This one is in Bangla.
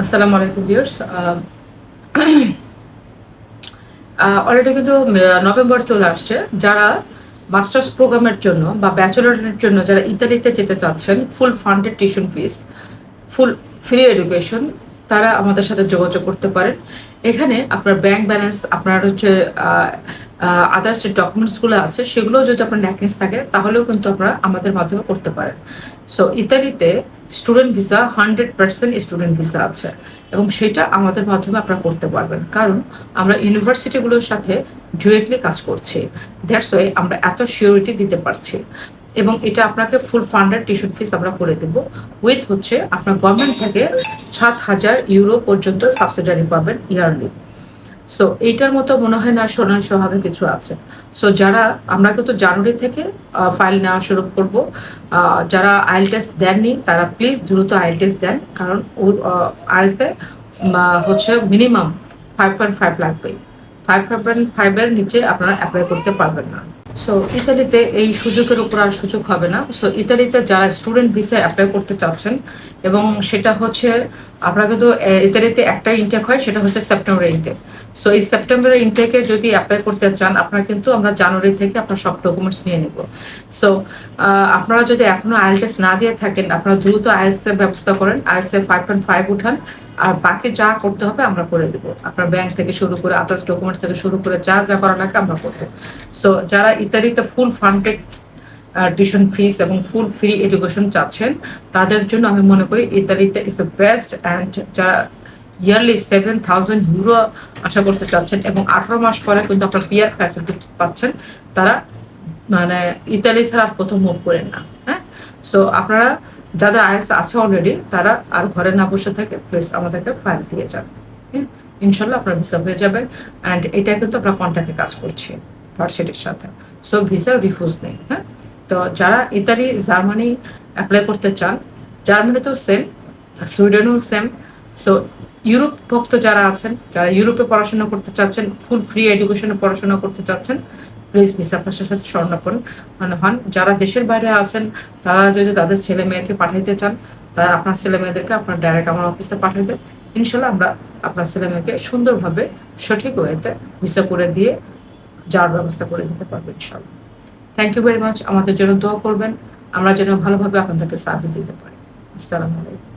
আসসালামু আলাইকুম ভিউয়ার্স। অলরেডি কিন্তু নভেম্বর চলে আসছে। যারা মাস্টার্স প্রোগ্রামের জন্য বা ব্যাচেলরের জন্য যারা ইতালিতে যেতে চাচ্ছেন full funded tuition fees full free education তারা আমাদের সাথে যোগাযোগ করতে পারেন। এখানে আপনার ব্যাংক ব্যালেন্স আপনার হচ্ছে আদার্স যে ডকুমেন্টসগুলো আছে সেগুলো যদি আপনার ন্যাকেন্স থাকে, তাহলেও কিন্তু আপনারা আমাদের মাধ্যমে করতে পারেন। সো ইতালিতে student visa hundred percent student visa আছে এবং সেটা আমাদের মাধ্যমে আপনারা করতে পারবেন। কারণ আমরা ইউনিভার্সিটিগুলোর সাথে ডিরেক্টলি কাজ করছি। দ্যাটস ওয়ে আমরা এত সিওরিটি দিতে পারছি। এবং এটা আপনাকে ফুল ফান্ডেড টিউশন ফিস আমরা করে দেব উইথ হচ্ছে আপনার গভর্নমেন্ট থেকে সাত হাজার ইউরো পর্যন্ত সাবসিডারি পাবেন ইয়ারলি সো এইটার মতো মনে হয় না সোনার সোহাগে কিছু আছে। সো যারা, আমরা কিন্তু জানুয়ারি থেকে ফাইল নেওয়া শুরু করব। যারা আইল টেস্ট দেননি, তারা প্লিজ দ্রুত আইল টেস্ট দেন, কারণ ওর আইসে হচ্ছে মিনিমাম ফাইভ পয়েন্ট ফাইভ লাগবে ফাইভ পয়েন্ট ফাইভের নিচে আপনারা অ্যাপ্লাই করতে পারবেন না। সো ইতালিতে এই সুযোগের উপর আর সুযোগ হবে না। সো ইতালিতে যারা স্টুডেন্ট ভিসা অ্যাপ্লাই করতে চাচ্ছেন, এবং সেটা হচ্ছে আপনাকে তো ইতালিতে একটা ইনটেক হয়, সেটা হচ্ছে সেপ্টেম্বর ইনটেক সো এই সেপ্টেম্বরের ইনটেকে যদি অ্যাপ্লাই করতে চান, আপনারা কিন্তু আমরা জানুয়ারি থেকে আপনার সব ডকুমেন্টস নিয়ে নেব। সো আপনারা যদি এখনও আইএলটিএস না দিয়ে থাকেন, আপনারা দ্রুত আইএস এর ব্যবস্থা করেন। আইএস এ ফাইভ পয়েন্ট ফাইভ উঠান। আর বাকি যা করতে হবে আমরা করে দেবো। আপনার ব্যাংক থেকে শুরু করে আদার্স ডকুমেন্ট থেকে শুরু করে যা যা করা লাগে আমরা করব। সো যারা ইতালিতে ফুল ফান্ডেড টিউশন ফিস এবং ফুল ফ্রি এডুকেশন চাচ্ছেন, তাদের জন্য আমি মনে করি ইতালিতে ইজ দ্য বেস্ট অ্যান্ড যারা ইয়ারলি সেভেন থাউজেন্ড ইউরো আশা করতে চাচ্ছেন এবং আঠারো মাস পরে কিন্তু আপনার পিয়ার ফ্যাসিলিটি পাচ্ছেন, তারা মানে ইতালি ছাড়া আর কোথাও মুভ করেন না হ্যাঁ? সো আপনারা যাদের আইএস আছে অলরেডি তারা আর ঘরে না বসে থাকে প্লিজ আমাদেরকে ফাইল দিয়ে যান। হ্যাঁ? ইনশাল্লাহ আপনার ভিসা হয়ে যাবে অ্যান্ড এটা কিন্তু আমরা কন্ট্যাক্টে কাজ করছি ভার্সিটির সাথে। সো ভিসা রিফিউজ নেই হ্যাঁ? তো যারা ইতালি, জার্মানি অ্যাপ্লাই করতে চান, জার্মানিতেও সেম সুইডেনও সেম সো ইউরোপ ভক্ত যারা আছেন, যারা ইউরোপে পড়াশোনা করতে চাচ্ছেন ফুল ফ্রি এডুকেশনে পড়াশোনা করতে চাচ্ছেন প্লিজ ভিসা আপনার সাথে স্বর্ণাপন। মানে হন, যারা দেশের বাইরে আছেন, তারা যদি তাদের ছেলে মেয়েকে পাঠাইতে চান, তারা আপনার ছেলে মেয়েদেরকে আপনার ডাইরেক্ট আমার অফিসে পাঠাবে ইনশাল্লাহ আমরা আপনার ছেলে মেয়েকে সুন্দরভাবে, সঠিক ওয়েতে ভিসা করে দিয়ে যাওয়ার ব্যবস্থা করে দিতে পারব ইনশাল্লাহ। থ্যাংক ইউ ভেরি মাচ আমাদের জন্য দোয়া করবেন। আমরা যেন ভালোভাবে আপনাদেরকে সার্ভিস দিতে পারি। আসসালামু আলাইকুম।